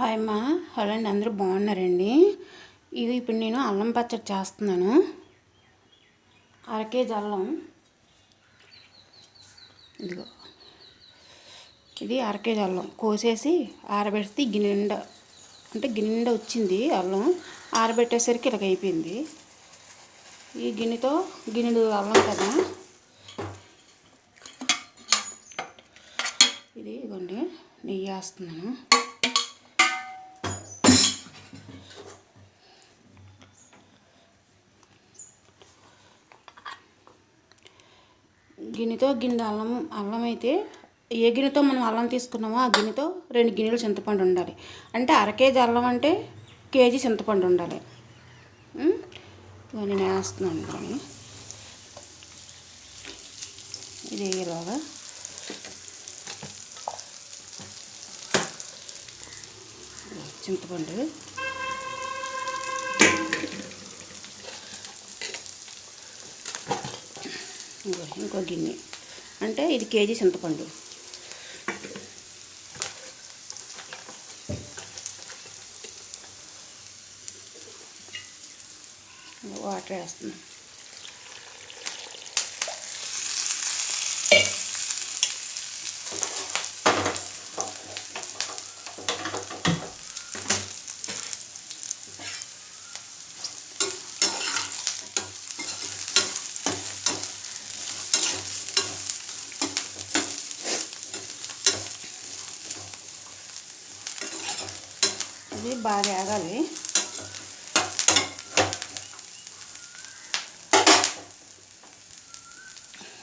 Hi అమ్మా. Hello అండి అందరూ బాగున్నారండి? ఇది ఇప్పుడు నేను అల్లం పచ్చడి చేస్తున్నాను. అర కేజీ అల్లం. ఇదిగో. ఇది అర కేజీ అల్లం. కోసేసి ఆరబెడితే గిన్నెండ అంటే గిన్నె వచ్చింది అల్లం. ఆరబెట్టేసరికి ఇలాగ అయిపోయింది. ఈ గిన్నెతో గిన్నెడు అల్లం కదా. ఇది ఇదిగోండి నెయ్యి వేస్తున్నాను. గిన్నెతో గిన్నె అల్లం అల్లం అయితే ఏ గిన్నెతో మనం అల్లం తీసుకున్నామో ఆ గిన్నెతో రెండు గిన్నెలు చింతపండు ఉండాలి. అంటే అర కేజీ అల్లం అంటే కేజీ చింతపండు ఉండాలి. నేను వేస్తున్నాను కానీ ఇది ఇలాగా చింతపండు. ఇంకో ఇంకో గిన్నె. అంటే ఇది కేజీ చింతపండు. వాటర్ వేస్తున్నాం. బాగా ఆగాలి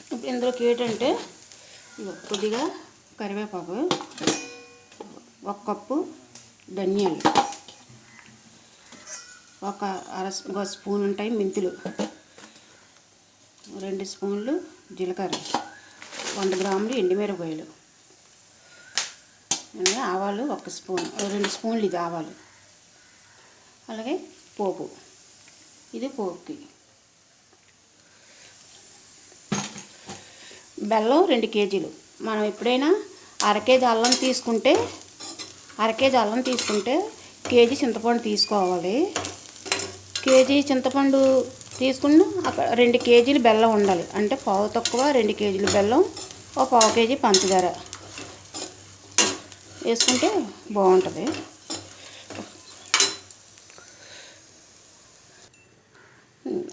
ఇప్పుడు ఇందులోకి ఏంటంటే కొద్దిగా కరివేపాకు ఒక కప్పు ధనియాలు ఒక అర ఒక స్పూన్ ఉంటాయి మెంతులు రెండు స్పూన్లు జీలకర్ర వంద గ్రాములు ఎండుమిరపకాయలు ఆవాలు ఒక స్పూన్ రెండు స్పూన్లు ఇది ఆవాలు. అలాగే పోపు. ఇది పోపుకి. బెల్లం రెండు కేజీలు. మనం ఎప్పుడైనా అర కేజీ అల్లం తీసుకుంటే అర కేజీ అల్లం తీసుకుంటే కేజీ చింతపండు తీసుకోవాలి. కేజీ చింతపండు తీసుకున్న అక్కడ రెండు కేజీలు బెల్లం ఉండాలి. అంటే పావు తక్కువ రెండు కేజీలు బెల్లం ఒక పావు కేజీ పంచదార. వేసుకుంటే బాగుంటుంది.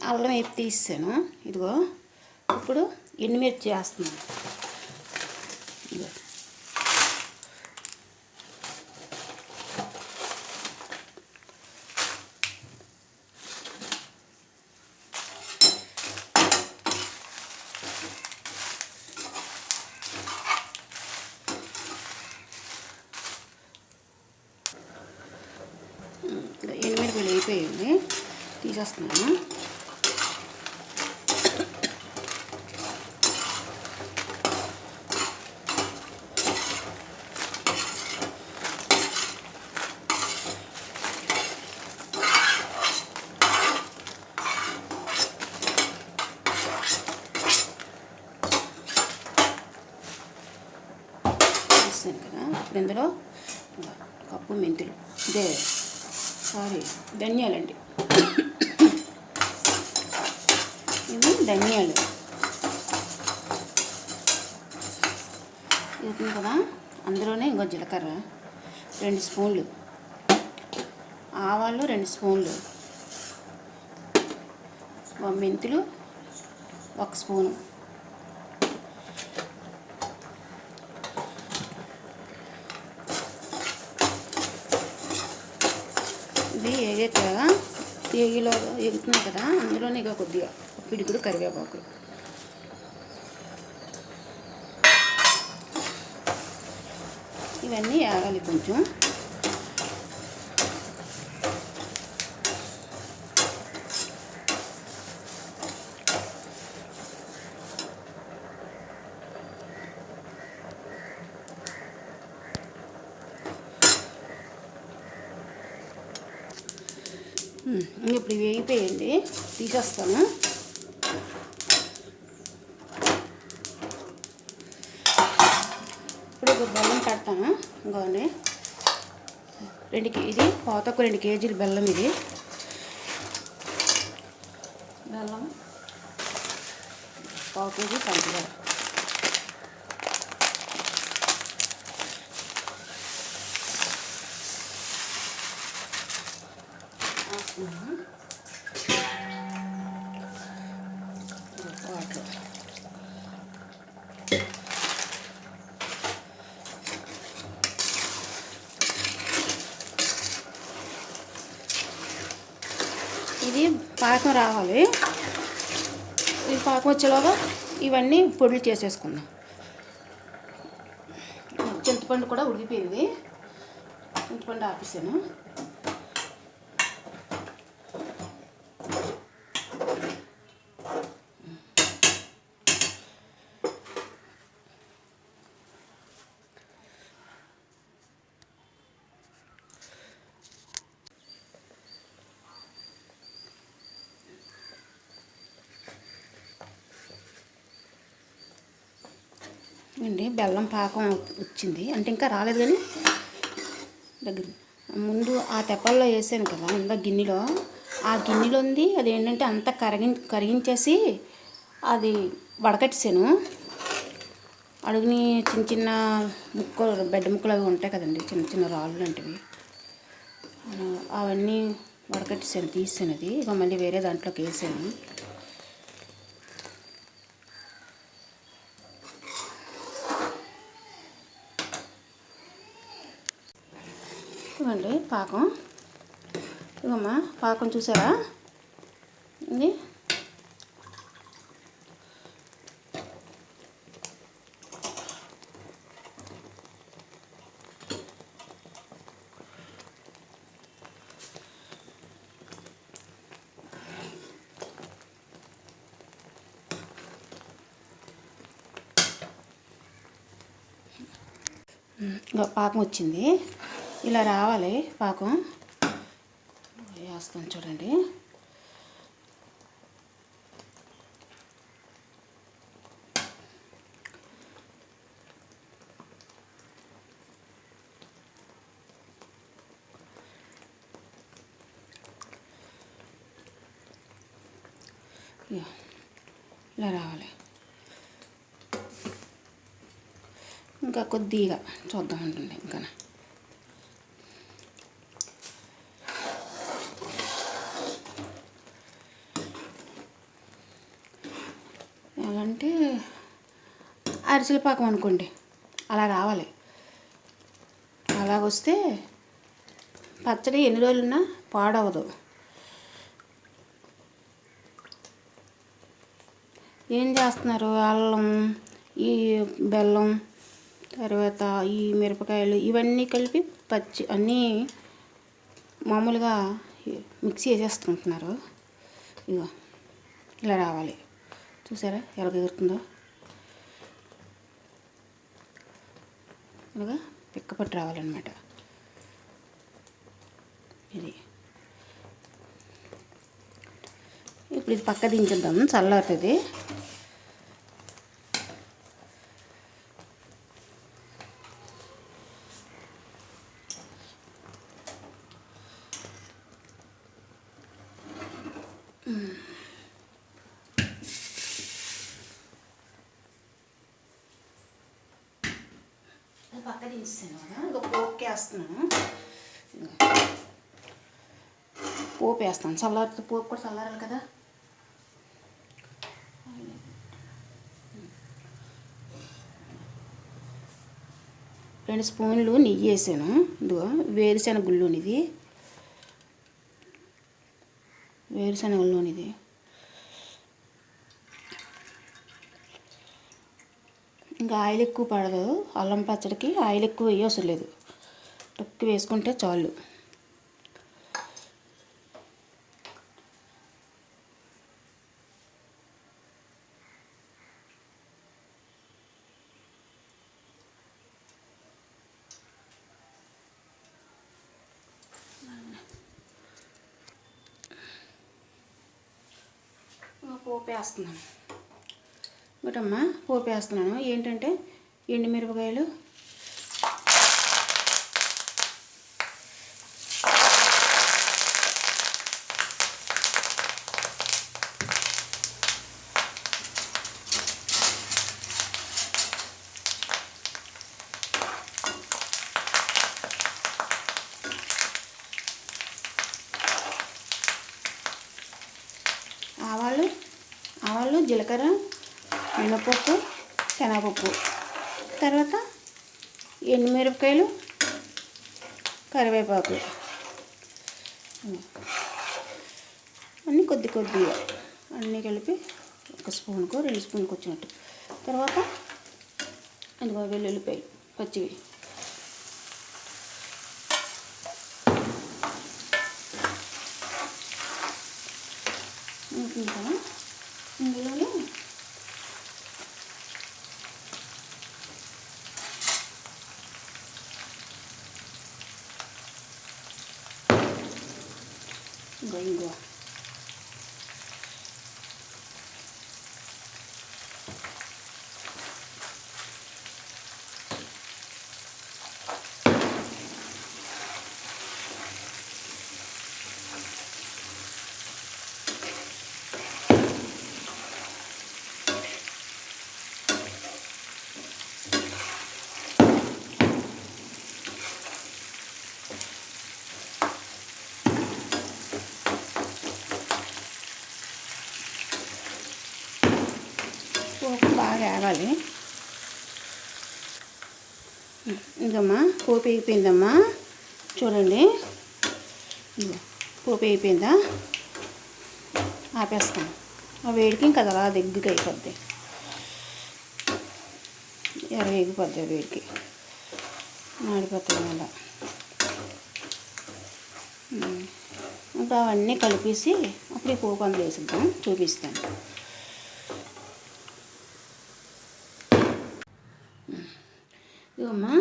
అల్లం వేపు తీసాను ఇదిగో ఇప్పుడు ఎండుమిర్చి వేస్తున్నాను. ఇదిగో. ఎనిమిది అయిపోయింది తీసేస్తున్నాను తీసాను కదా ఇప్పుడు ఇందులో కప్పు మెంతులు. ఇదే సారీ ధనియాలండి. ఇవి ధనియాలు. ఇది కదా? అందులోనే ఇంకో జీలకర్ర రెండు స్పూన్లు. ఆవాలు రెండు స్పూన్లు. ఒక మెంతులు ఒక స్పూను ఇది ఏగైతే కదా ఏగిలో ఎగుతున్నాయి కదా అందులోనే ఇక కొద్దిగా పిడికుడు కరివేపాకు. ఇవన్నీ వేగాలి కొంచెం. ఇప్పుడు ఇవి వేగిపోయండి తీసేస్తాను. ఇప్పుడు ఒక బెల్లం కడతాను. ఇంకోండి రెండు కే- ఇది పోతకు రెండు కేజీలు బెల్లం ఇది. బెల్లం పావు కేజీ పంచదార వేసుకున్నాము. వాటర్ ఇది పాకం రావాలి. ఇది పాకం వచ్చేలోగా ఇవన్నీ పొడులు చేసేసుకుందాం. చింతపండు కూడా ఉడికిపోయింది. చింతపండు ఆపేసాను. అండి బెల్లం పాకం వచ్చింది. అంటే ఇంకా రాలేదు కానీ దగ్గర ముందు ఆ తెప్పల్లో వేసాను కదా ఇందా గిన్నెలో. ఆ గిన్నెలో ఉంది. అది ఏంటంటే అంతా కరిగి కరిగించేసి అది వడకట్టేసాను. అడుగుని చిన్న చిన్న ముక్కలు బెడ్ ముక్కలు అవి ఉంటాయి కదండి చిన్న చిన్న రాళ్ళు లాంటివి. అవన్నీ వడకట్టేసాను తీసాను అది. ఇక మళ్ళీ వేరే దాంట్లోకి వేసాను. ఇవ్వండి పాకం. ఇవమ్మా పాకం చూసారా? ఇది. ఇంకా పాకం వచ్చింది. ఇలా రావాలి పాకం. వేస్తాను చూడండి. ఇలా రావాలి. ఇంకా కొద్దిగా చూద్దాం ఉంటుంది ఇంకా ఎలా అంటే అరిసెల అనుకోండి. అలా రావాలి అలాగొస్తే పచ్చడి ఎన్ని రోజులున్నా పాడవదు. ఏం చేస్తున్నారు? అల్లం ఈ బెల్లం తర్వాత ఈ మిరపకాయలు ఇవన్నీ కలిపి పచ్చి అన్నీ మామూలుగా మిక్సీ వేసేసుకుంటున్నారు. ఇగో ఇలా రావాలి. చూసారా? ఎలా ఎగురుతుందో? ఇలాగా పిక్కపట్టు రావాలన్నమాట. ఇది. ఇప్పుడు ఇది పక్క దించుద్దాం చల్లారుతుంది అది పక్క కదా ఇంకా పోపుకి వేస్తున్నాను పోపు వేస్తాను. చల్లారితే పోపు కూడా చల్లారాలి కదా. రెండు స్పూన్లు నెయ్యి వేసాను. ఇదిగో వేరుశనగ గుళ్ళోనిది. వేరుశెనగల్లోనిది ఇంకా ఆయిల్ ఎక్కువ పడదు. అల్లం పచ్చడికి ఆయిల్ ఎక్కువ వేయవసరం లేదు. టొక్కి వేసుకుంటే చాలు. పోపేస్తున్నాను. ఒకటమ్మ పోపు వేస్తున్నాను ఏంటంటే ఎండుమిరపకాయలు ఆవాలు ఆవాలు జీలకర్ర మినపప్పు శనగపప్పు. తర్వాత ఎండుమిరపకాయలు కరివేపాకు. అన్నీ కొద్ది కొద్దిగా అన్నీ కలిపి ఒక స్పూన్కు రెండు స్పూన్కి వచ్చినట్టు. తర్వాత ఇదిగో వెల్లుల్లిపాయలు పచ్చివి. ఇంకా ఇందులోనే ఇంకో ఇంకో పోపు బాగా ఆగాలి ఇంకమ్మా పోపు అయిపోయిందమ్మా చూడండి. పోపు అయిపోయిందా ఆపేస్తాం ఆ వేడికి ఇంకా అలా దగ్గరికి అయిపోద్ది. ఎర్ర ఎగిపోద్ది ఆ వేడికి. మాడిపోతుంది అలా ఇంకా అవన్నీ కలిపేసి అప్పుడు ఈ పోపు అందులో వేసిద్దాం. చూపిస్తాను ఇవమ్మా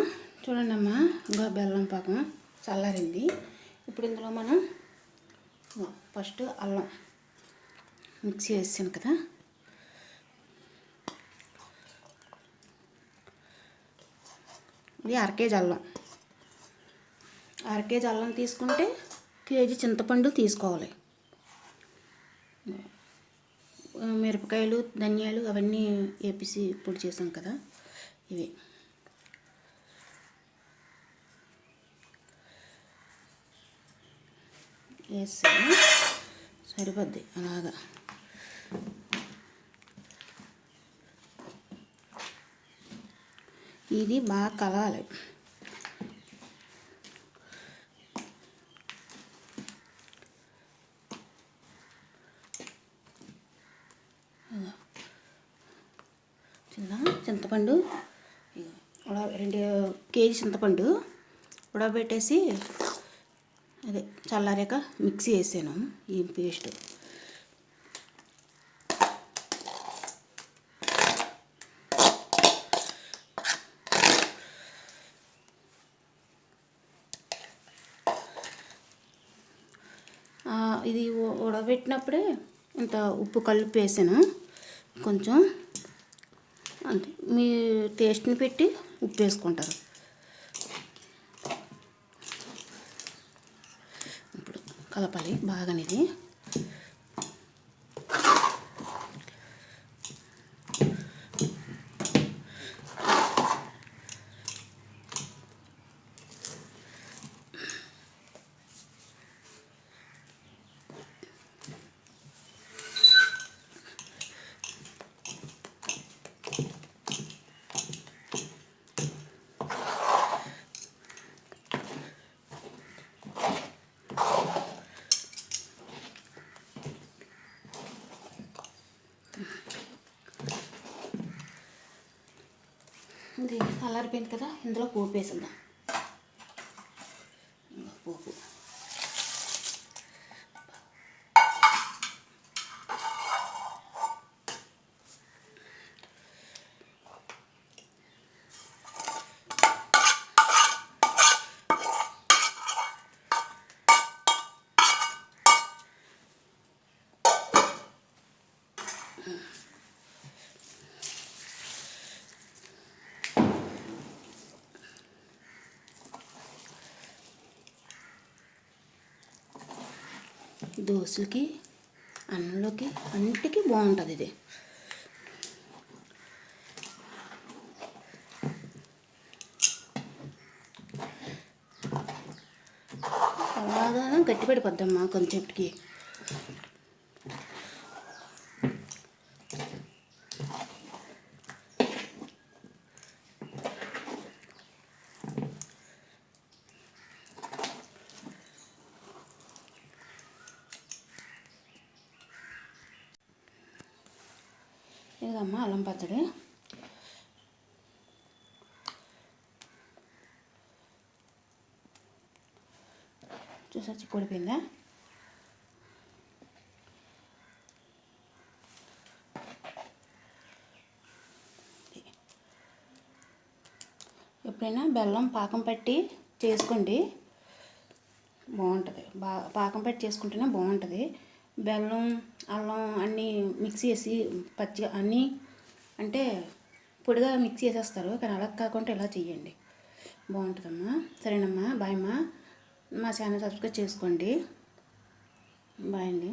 చూడండి అమ్మా ఇంకా బెల్లం పాకం చల్లారింది. ఇప్పుడు ఇందులో మనం ఫస్ట్ అల్లం మిక్సీ వేసాను కదా. ఇది అర కేజీ అల్లం. అర కేజీ అల్లం తీసుకుంటే కేజీ చింతపండు తీసుకోవాలి. మిరపకాయలు ధనియాలు అవన్నీ ఏపీసీ పొడి చేసాం కదా. ఇవి. వేసాను సరిపోద్ది అలాగా. ఇది బాగా కలాలి చిన్న చింతపండు. రెండు కేజీ చింతపండు ఉడబెట్టేసి అదే చల్లారాక మిక్సీ వేసాను ఈ పేస్ట్. ఇది ఉడబెట్టినప్పుడే ఇంత ఉప్పు కలిపి వేసాను. కొంచెం అంతే. మీ టేస్ట్ని పెట్టి ఉప్పు వేసుకుంటారు. కలపాలి బాగానిది ఇది అల్లారిపోయింది కదా ఇందులో పోపు వేసేద్దాం Mm-hmm. దోశలకి అన్నంలోకి అన్నిటికీ బాగుంటుంది ఇది. అలాగా గట్టిపడిపోద్దమ్మా కొంచెంకి అమ్మ అల్లం పచ్చడి. చూసా చిక్కుడిపోయిందా ఎప్పుడైనా బెల్లం పాకం పెట్టి చేసుకోండి. బాగుంటుంది. బా పాకం పెట్టి చేసుకుంటేనే బాగుంటుంది. బెల్లం అల్లం అన్నీ మిక్స్ చేసి పచ్చిగా అన్నీ అంటే పొడిగా మిక్స్ చేసేస్తారు. కానీ అలా కాకుండా ఇలా చేయండి బాగుంటుందమ్మా. సరేనమ్మా. బాయ్ అమ్మా. మా ఛానల్ సబ్స్క్రైబ్ చేసుకోండి. బాయ్ అండి.